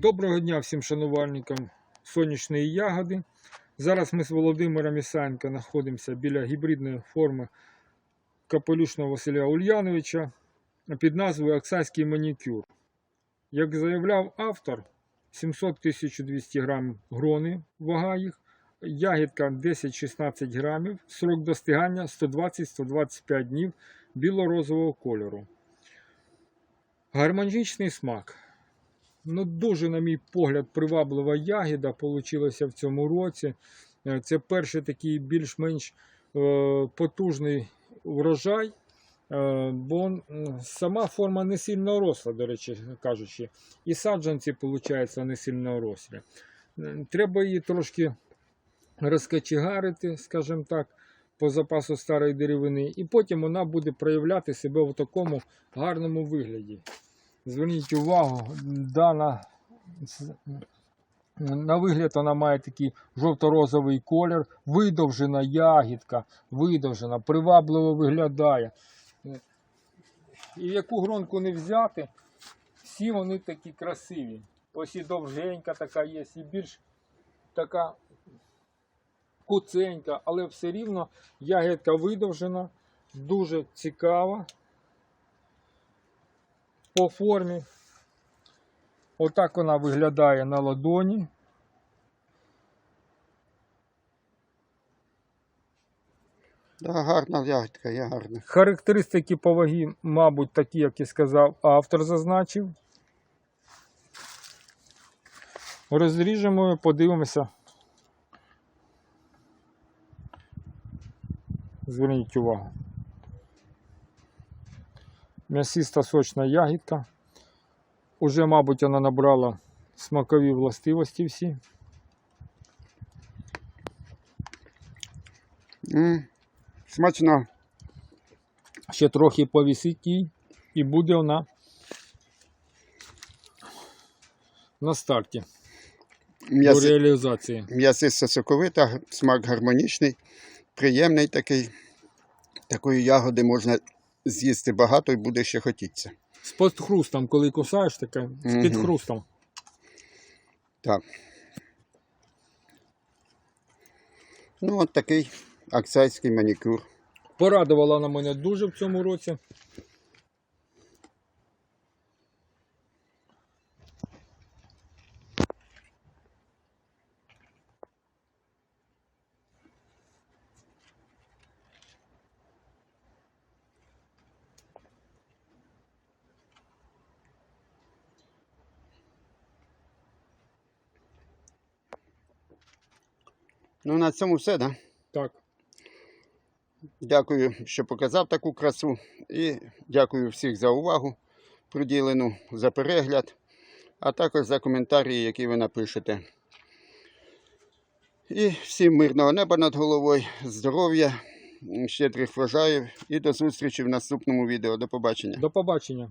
Доброго дня всім шанувальникам сонячної ягоди. Зараз ми з Володимиром Ісаєнко знаходимося біля гібридної форми капелюшного Василя Ульяновича під назвою Оксайський манікюр. Як заявляв автор, 700-1200 грамів грони вага їх, ягідка 10-16 грамів, срок достигання 120-125 днів біло-розового кольору. Гармонічний смак. Ну, дуже, на мій погляд, приваблива ягіда получилася в цьому році. Е, Це перший такий більш-менш е, потужний врожай, е, бо сама форма не сильно росла, до речі кажучи. І саджанці, виходить, не сильно рослі. Треба її трошки розкачегарити, скажімо так, по запасу старої деревини, і потім вона буде проявляти себе в такому гарному вигляді. Зверніть увагу, дана на вигляд вона має такий жовто-розовий колір, видовжена ягідка, видовжена, привабливо виглядає. І яку гронку не взяти, всі вони такі красиві. Ось і довженька така є, і більш така куценька, але все рівно ягідка видовжена, дуже цікава по формі. Отак вона виглядає на ладоні. Да, гарна ягідка, є гарна. Характеристики по вагі, мабуть, такі, як і сказав, автор зазначив. Розріжемо, подивимося. Зверніть увагу. М'ясиста сочна ягідка. Уже, мабуть, вона набрала смакові властивості всі. м Смачно. Ще трохи повісить їй і буде вона на старті до реалізації. м'ясисто соковита, смак гармонічний, приємний такий. Такої ягоди можна з'їсти багато і буде ще хотітися. З підхрустом, коли кусаєш, таке, з підхрустом. Так. Ну, от такий аксайський манікюр. Порадувала на мене дуже в цьому році. Ну, на цьому все, да? Так. Дякую, що показав таку красу. І дякую всіх за увагу приділену, за перегляд, а також за коментарі, які ви напишете. І всім мирного неба над головою, здоров'я, щедрих врожаїв і до зустрічі в наступному відео. До побачення. До побачення.